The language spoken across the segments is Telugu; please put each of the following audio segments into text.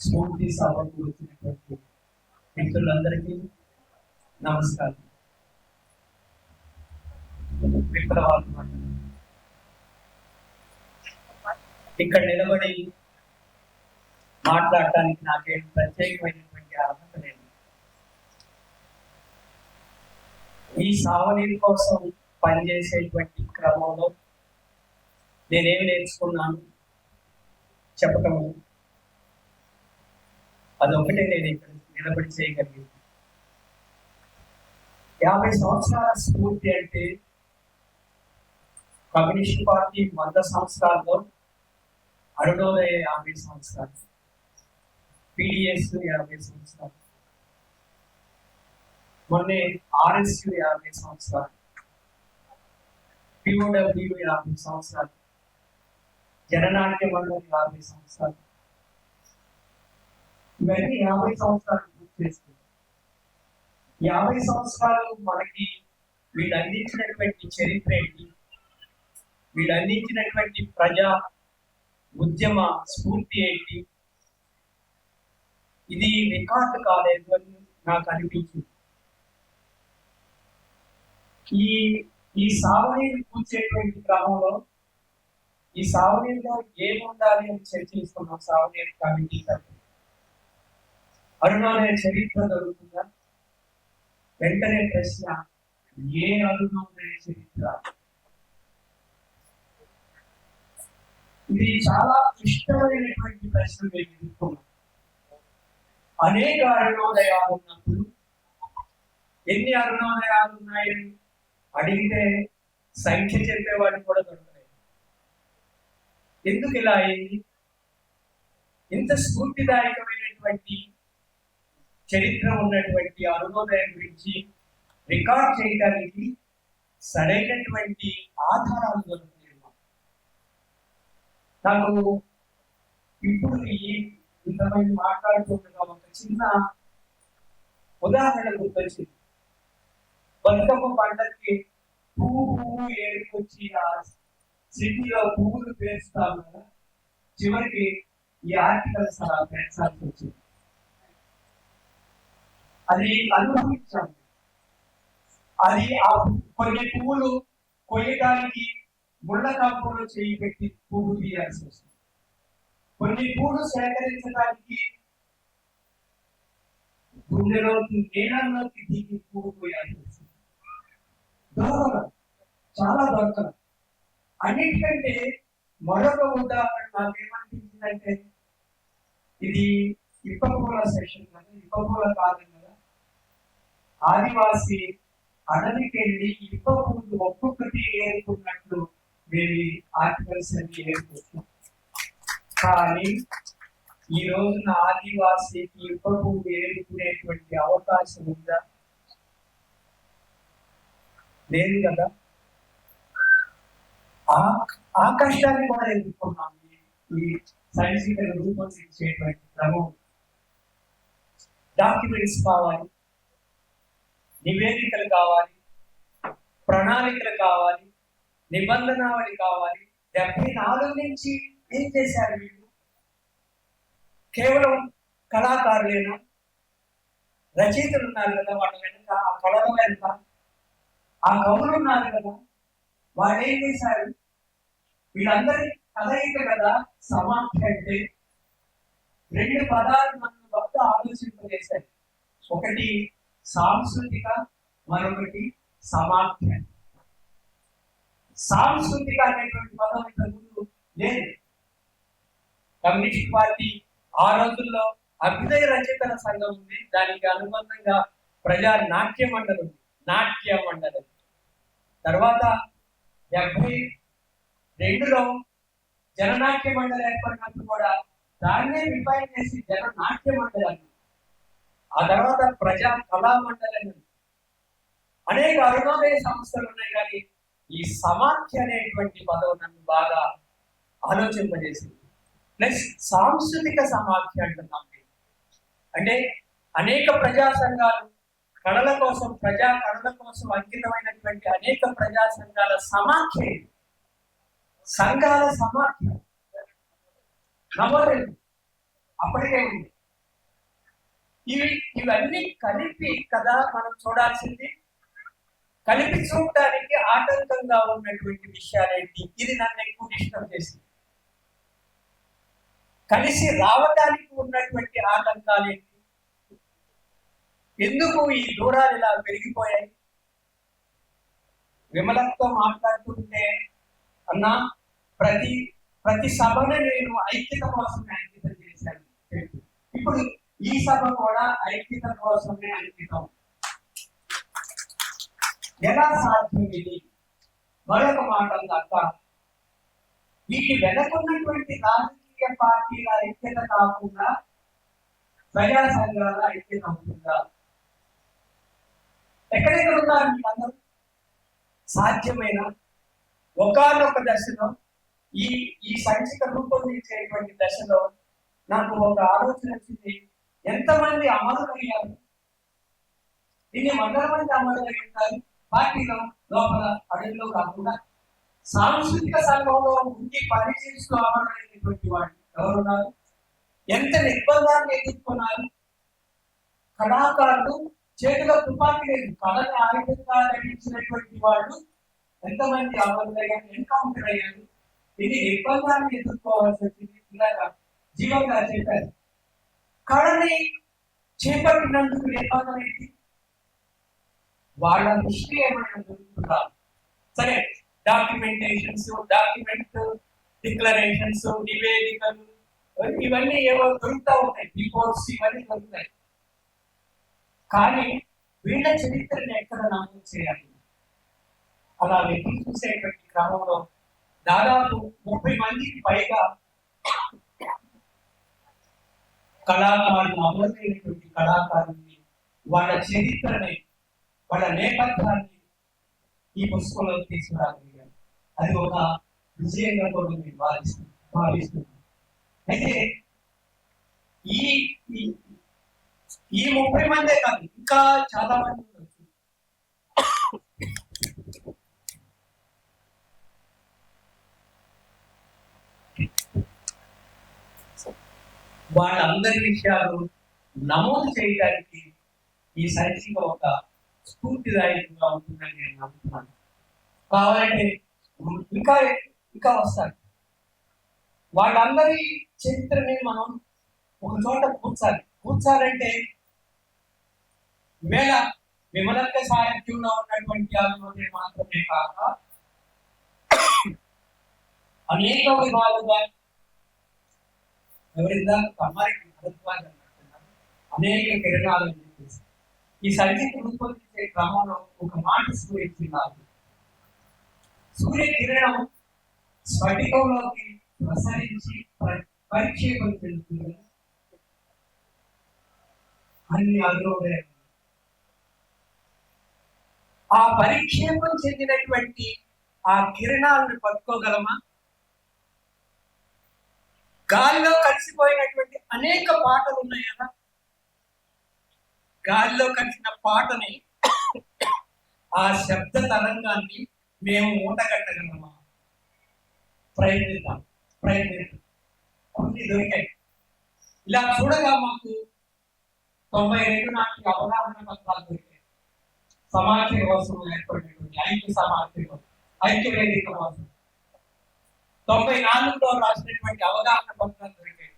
స్ఫూర్తి సభకు వచ్చినటువంటి మిత్రులందరికీ నమస్కారం. విప్లవాలు ఇక్కడ నిలబడి మాట్లాడటానికి నాకేం ప్రత్యేకమైనటువంటి అర్హత లేదు. ఈ సావనీరు కోసం పనిచేసేటువంటి క్రమంలో నేనేమి నేర్చుకున్నాను చెప్పటము? అదొకటే నేను ఇక్కడ నిలబడి చేయగలిగింది యాభై సంవత్సరాల స్ఫూర్తి అంటే కమ్యూనిస్ట్ పార్టీ వంద సంవత్సరాల్లో అరుణోదయ యాభై సంవత్సరాలు పిడిఎస్ యాభై సంవత్సరాలు మొన్నే ఆర్ఎస్యు యాభై సంవత్సరాలు పిఓడబ్ల్యూ యాభై సంవత్సరాలు జననాట్య మండలి యాభై సంవత్సరాలు ఇవన్నీ యాభై సంవత్సరాలు పూర్తి చేస్తుంది. యాభై సంవత్సరాలు మనకి వీళ్ళు అందించినటువంటి చరిత్ర ఏంటి? వీళ్ళు అందించినటువంటి ప్రజా ఉద్యమ స్ఫూర్తి ఏంటి? ఇది రికార్డు కాలేదు అని నాకు అనిపించింది. ఈ ఈ సాగునీరు కూర్చేటువంటి క్రమంలో ఈ సాగునీరులో ఏముండాలి అని చర్చిస్తున్నాం? సాగునీరు కమిటీ తరఫున అరుణోదయ చరిత్ర దొరుకుతుందా? వెంటనే ప్రశ్న ఏ అరుణోదయ చరిత్ర? ఇది చాలా క్లిష్టమైనటువంటి ప్రశ్న మేము ఎదుర్కొన్నాం అనేక అరుణోదయాలు ఉన్నప్పుడు ఎన్ని అరుణోదయాలు ఉన్నాయని అడిగితే సంఖ్య చెప్పేవాడిని కూడా దొరకలేదు. ఎందుకు ఇలా అయింది? ఇంత స్ఫూర్తిదాయకమైనటువంటి చరిత్ర ఉన్నటువంటి అనుభవం గురించి రికార్డ్ చేయడానికి సరైనటువంటి ఆధారాలు దొరకలేదు నాకు ఇప్పుడు ఇంతమంది మాట్లాడుతుండగా ఒక చిన్న ఉదాహరణ గుర్తొచ్చింది. బతుకమ్మ పండగకి పువ్వు పువ్వు ఏడుకొచ్చి ఆ సిటీలో పువ్వులు పేరుస్తాము కదా చివరికి ఈ ఆర్టికల్స్ అలా పెంచాల్సి వచ్చింది అది అనుభవించాం అది ఆ కొన్ని పువ్వులు కొయ్యడానికి ముళ్ళ కంపంలో చేయి పెట్టి పువ్వు తీయాల్సి వస్తుంది. కొన్ని పూలు సేకరించడానికి గుండెలోకి నీళ్ళలోకి దిగి పువ్వు పోయాల్సి వస్తుంది. దొరకదు. చాలా దొరకదు. అన్నిటికంటే మరొక ఉదాహరణ నాకేమనిపించిందంటే ఇది ఇప్పపూల సెషన్ కదా ఇప్పపూల కాలం కదా ఆదివాసి అడవికి వెళ్ళి ఇప్ప పువ్వులు ఒక్కొక్కటి ఏరుకున్నట్లు మేము ఈ ఆర్టికల్స్ అన్ని కానీ ఈ రోజున ఆదివాసికి ఇప్ప పువ్వు ఏరుకునేటువంటి అవకాశం ఉందా? లేదు కదా? ఆ కష్టాన్ని కూడా ఎదుర్కొన్నాం. ఈ- ఈ రూపొందించేటువంటి క్రమం. డాక్యుమెంట్స్ కావాలి. నివేదికలు కావాలి ప్రణాళికలు కావాలి నిబంధనావళి కావాలి. డెబ్బై నాలుగు నుంచి ఏం చేశారు వీళ్ళు కేవలం కళాకారులేనా? రచయితలు ఉన్నారు కదా వాళ్ళ వెనుక ఆ కళల వెనుక ఆ కవులు ఉన్నారు కదా వాళ్ళు ఏం చేశారు? వీళ్ళందరి కలయిక కదా సమాఖ్య అంటే రెండు పదాలు నన్ను భక్త ఆలోచింపజేశారు ఒకటి సాంస్కృతిక మరొకటి సమాఖ్య. సాంస్కృతిక అనేటువంటి పదం ఇంతకుముందు లేదు. కమ్యూనిస్ట్ పార్టీ ఆ రోజుల్లో అభ్యుదయ రచయితల సంఘం ఉంది. దానికి అనుబంధంగా ప్రజా నాట్య మండలి ఉంది. నాట్య మండలి. తర్వాత డెబ్బై రెండులో జననాట్య మండలి ఏర్పడినప్పుడు కూడా దాన్నే రిఫైన్ చేసి జన నాట్య మండలి అన్నారు. ఆ తర్వాత ప్రజా కళామండలి అనేక అరుణోదయ సంస్థలు ఉన్నాయి కానీ ఈ సమాఖ్య అనేటువంటి పదం నన్ను బాగా ఆలోచింపజేసింది. ప్లస్ సాంస్కృతిక సమాఖ్య అంటున్నాం అంటే అనేక ప్రజా సంఘాలు కళల కోసం ప్రజా కళల కోసం అంకితమైనటువంటి అనేక ప్రజా సంఘాల సమాఖ్య సంఘాల సమాఖ్య. నమోదు అప్పటికే ఉంది. ఇవి ఇవన్నీ కలిపి కదా మనం చూడాల్సింది. కలిపి చూడటానికి ఆటంకంగా ఉన్నటువంటి విషయాలేంటి? ఇది నన్ను ఎక్కువ డిస్టర్బ్ చేసింది. కలిసి రావటానికి ఉన్నటువంటి ఆటంకాలేంటి? ఎందుకు ఈ దూరాలు ఇలా పెరిగిపోయాయి? విమలంతో మాట్లాడుతుంటే అన్నా ప్రతి ప్రతి సభను నేను ఐక్యత కోసం అంకితం చేశాను. ఇప్పుడు ఈ సభ కూడా ఐక్యత కోసమే అంకితం. ఎలా సాధ్యం ఇది మరొక మాట ఉంది అక్క వీటి వెనకున్నటువంటి రాజకీయ పార్టీల ఐక్యత కాకుండా ప్రజా సంఘాల ఐక్యత అవుతుందా ఎక్కడెక్కడ ఉన్నారు మీరందరూ? సాధ్యమైన? ఒకనొక దశలో ఈ ఈ సంచిక రూపొందించేటువంటి దశలో నాకు ఒక ఆలోచన వచ్చింది. ఎంతమంది అమలు అయ్యారు దీన్ని వందల మంది అమలు అయి ఉంటారు పార్టీలో లోపల అడుగులో కాకుండా సాంస్కృతిక సంఘంలో ఉండి పనిచేస్తూ అమలైనటువంటి వాళ్ళు ఎవరున్నారు? ఎంత నిర్బంధాన్ని ఎదుర్కొన్నారు? కళాకారులు చేతిలో తుపాకీ లేదు కళని ఆయుధంగా నటించినటువంటి వాళ్ళు ఎంతమంది అమరులయ్యారు ఎన్కౌంటర్ అయ్యారు? ఇది నిర్బంధాన్ని ఎదుర్కోవాల్సి వచ్చింది. ఇలాగా జీవంగా చెప్పారు. కళని చేపట్టినందుకు నిర్బంధం ఏంటి వాళ్ళ దృష్టి ఏమైనా దొరుకుతుందా సరే డాక్యుమెంటేషన్స్ డాక్యుమెంట్ డిక్లరేషన్స్ నివేదికలు ఇవన్నీ ఏవో దొరుకుతూ ఉంటాయి రిపోర్ట్స్ ఇవన్నీ దొరుకుతాయి. కానీ వీళ్ళ చరిత్రని ఎక్కడ నమోదు చేయాలి? అలా వెతికి చూసేటువంటి క్రమంలో దాదాపు ముప్పై మందికి పైగా కళాకారులు అమరులైనటువంటి కళాకారుల్ని వాళ్ళ చరిత్రని వాళ్ళ నేపథ్యాన్ని ఈ పుస్తకంలో తీసుకురాగలిగారు. అది ఒక విజయంగా కూడా నేను భావిస్తున్నాను భావిస్తున్నాను. అయితే ఈ ఈ- ఈ ముప్పై మందే కాదు ఇంకా చాలా మంది వాళ్ళందరి విషయాలు నమోదు చేయడానికి ఈ సంచిక ఒక స్ఫూర్తిదాయకంగా ఉంటుందని నేను నమ్ముతున్నాను. కావాలంటే ఇంకా ఇంకా వస్తారు వాళ్ళందరి చరిత్రని మనం ఒక చోట కూర్చాలి. కూర్చాలంటే వేళ విమలక్క సాహిత్యంలో ఉన్నటువంటి ఆలోచన మాత్రమే కాక అనేక విధాలుగా ఎవరిదా కమ్మారికి భరద్వాజ్ అనేక కిరణాలు చెప్పేసి ఈ సంగీత రూపొందించే క్రమంలో ఒక మాట స్ఫూరించినారు సూర్య కిరణం స్ఫటికంలోకి ప్రసరించి పరిక్షేపం చెందుతుంది. అన్ని అందులోనే ఆ పరిక్షేపం చెందినటువంటి ఆ కిరణాలను పట్టుకోగలమా? గాలిలో కలిసిపోయినటువంటి అనేక పాటలు ఉన్నాయి కదా. గాలిలో కలిసిన పాటని ఆ శబ్ద తరంగాన్ని మేము మూటగట్టగలమా? ప్రయత్నిద్దాం ప్రయత్నిద్దాం. కొన్ని దొరికాయి. ఇలా చూడగా మాకు తొంభై రెండు నాటికి అవగాహన పత్రాలు దొరికాయి. సమాఖ్య కోసం ఏర్పడినటువంటి ఐక్య సమాఖ్య కోసం ఐక్య వేదిక కోసం. తొంభై నాలుగులో రాసినటువంటి అవగాహన పత్రాలు దొరికాయి.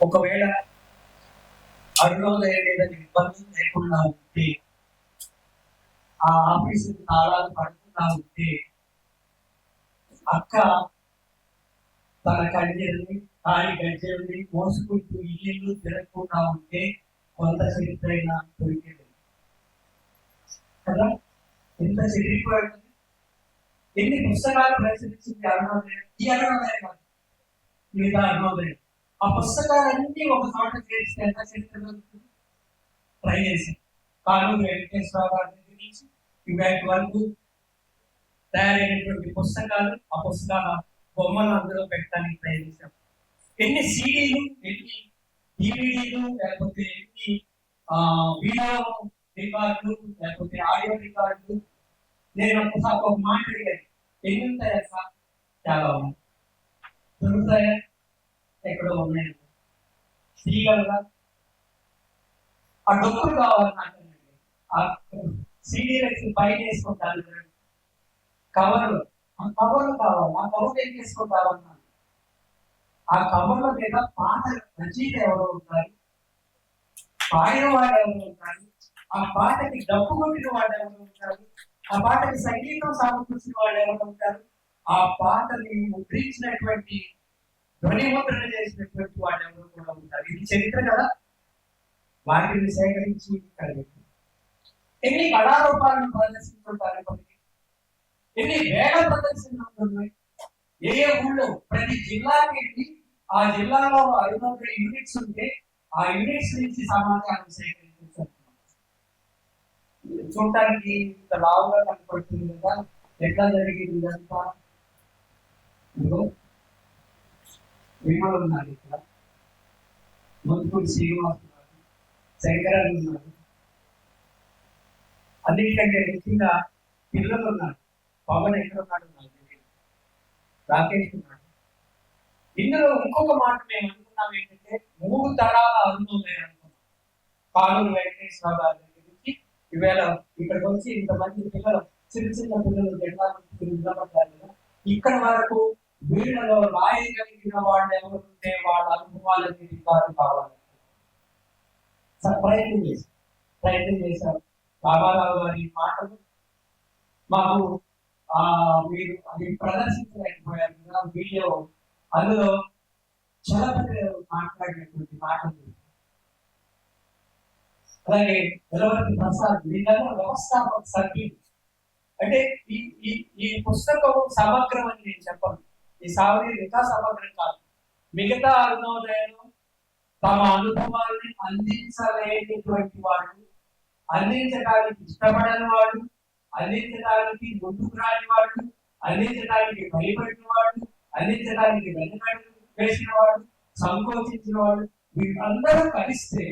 ఒకవేళ అరుణోదయ మీద ఇబ్బంది లేకుండా ఉంటే ఆ ఆఫీసు తాళాలు పడకుండా ఉంటే అక్క తన కంచెల్ని కానీ గజ్జల్ని మోసుకుంటూ ఇల్లు తిరగకుండా ఉంటే కొంత చరిత్ర అయినా దొరికేది. కదా? ఎంత చెడిపోయింది ఎన్ని పుస్తకాలు ప్రచురించింది అరుణోదయం? ఈ అరుణోదయం కాదు మిగతా అరుణోదయం. ఆ పుస్తకాలన్నీ ఒక చోట చేస్తే ఎంత చరిత్ర దొరుకుతుంది? ట్రై చేసి. కానూరు వెంకటేశ్వర గారి దగ్గర నుంచి ఇవాటి వరకు తయారైనటువంటి పుస్తకాలు ఆ పుస్తకాల బొమ్మలు అందులో పెట్టడానికి ప్రయత్నించాం ఎన్ని సీడీలు ఎన్ని డివిడీలు లేకపోతే ఎన్ని వీడియో రికార్డులు లేకపోతే ఆడియో రికార్డులు? నేను ఒకసారి ఒక మాట అడిగాను. ఎన్ని ఉంటాయా సార్? చాలా ఉన్నాయి. దొరుకుతాయా? ఎక్కడో ఉన్నాయి. తీయగలరా? ఆ డొక్కులు కావాలి నాకు ఆ సీడీ పైన వేసుకుంటాను కవర్లు. ఆ కవర్లు కావాలి. ఆ కవర్ ఏం చేసుకుంటారన్నాను ఆ కబుర్ల మీద పాట రచయిత ఎవరు ఉంటారు? పాడిన వాడు ఎవరు ఉంటారు? ఆ పాటకి డబ్బు కొట్టిన వాడు ఎవరు ఉంటారు? ఆ పాటకి సంగీతం సమకూర్చిన వాడు ఎవరు ఉంటారు? ఆ పాటని ముద్రించినటువంటి ధ్వనిముద్రణ చేసినటువంటి వాడు ఎవరు కూడా ఉంటారు. ఇది చరిత్ర కదా? వాటిని సేకరించి కలిగింది. ఎన్ని కళారూపాలను ప్రదర్శించుంటారు ఇప్పటికీ? ఎన్ని వేగ ప్రదర్శనలు ఉంటున్నాయి ఏ ఏ ఊళ్ళో? ప్రతి జిల్లాకి ఆ జిల్లాలో ఐదు వందల యూనిట్స్ ఉంటే ఆ యూనిట్స్ నుంచి సమాచారం సేకరించారు చూడటానికి ఇంత లావుగా కనపడుతుంది కదా? ఎట్లా జరిగింది ఇదంతా? ఇదిగో విమల్ ఉన్నారు ఇక్కడ. ముత్తుపూడి శ్రీనివాస్ ఉన్నారు శంకరన్ ఉన్నారు అన్నిటికంటే ముఖ్యంగా పిల్లలు ఉన్నారు. పవన్ ఎక్కడ ఉన్నాడు? నాకు తెలియదు రాకేష్ ఉన్నాడు. ఇందులో ఇంకొక మాట మేము అనుకున్నాం ఏంటంటే మూడు తరాల అనుభవం నేను అనుకున్నాం. కానూరు వెంకటేశ్వర గారి దగ్గర నుంచి ఈవేళ ఇక్కడికి వచ్చి ఇంతమంది పిల్లలు చిన్న చిన్న పిల్లలు జెండాలు నిలబడ్డారు కదా. ఇక్కడ వరకు వీళ్ళలో రాయగలిగిన వాళ్ళు ఎవరుంటే వాళ్ళ అనుభవాలకి రికార్డు కావాలి. ప్రయత్నం చేశాం. ప్రయత్నం చేశాం. బాబారావు గారి మాటలు మాకు ఆ మీరు అది ప్రదర్శించలేకపోయారు కదా వీడియో అందులో చలపతి మాట్లాడినటువంటి మాటలు అలాగే వెలవతి ప్రసాద్ వీళ్ళలో వ్యవస్థాపక సభ్యులు అంటే ఈ ఈ ఈ పుస్తకం సమగ్రం అని నేను చెప్పను. ఈ సావరి ఇంకా సమగ్రం కాదు. మిగతా అరుణోదయం తమ అనుభవాన్ని అందించలేనిటువంటి వాడు అందించడానికి ఇష్టపడని వాడు అందించడానికి ముందుకు రాని వాడు అందించడానికి భయపడిన వాడు అందించడానికి వెళ్ళినాడు వేసిన వాడు సంకోచించిన వాడు వీళ్ళందరూ కలిస్తే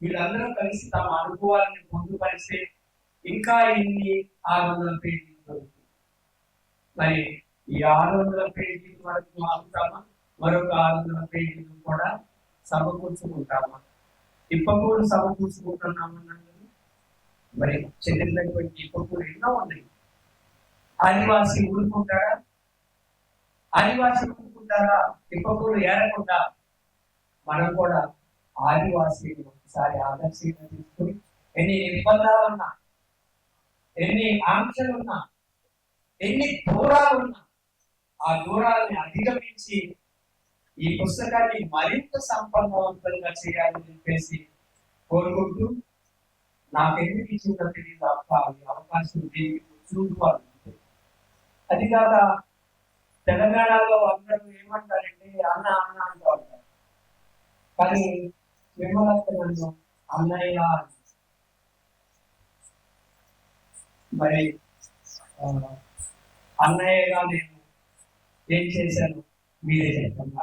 వీళ్ళందరూ కలిసి తమ అనుభవాలను పొందుపరిస్తే ఇంకా ఎన్ని ఆరు వందల పేజీలు దొరుకుతుంది మరి ఈ ఆరు వందల పేజీల వరకు ఆగుతామా మరొక ఆరు వందల పేజీలు కూడా సమకూర్చుకుంటామా? ఇప్పకూరు సమకూర్చుకుంటున్నామన్నది మరి చెందినటువంటి ఇప్పకూరు ఎన్నో ఉన్నాయి. ఆదివాసి ఊరుకుంటారా? ఆదివాసి ఊరుకుంటారా ఇప్పకూరు ఏరకుండా మనం కూడా ఆదివాసీని ఒకసారి ఆదర్శంగా తీసుకుని ఎన్ని నిబంధనలు ఉన్నా ఎన్ని ఆంక్షలు ఉన్నా ఎన్ని దూరాలు ఉన్నా ఆ దూరాలని అధిగమించి ఈ పుస్తకాన్ని మరింత సంపన్నవంతంగా చేయాలని చెప్పేసి కోరుకుంటూ నాకెందుకు ఇచ్చిందో తెలియదు అవకాశం దీనికి అది కాక తెలంగాణలో అందరూ ఏమంటారంటే అన్న అన్న అంటూ ఉంటారు. కానీ విమలత్త నన్ను అన్నయ్య మరి అన్నయ్యగా నేను ఏం చేశాను? మీరే చెప్పండి.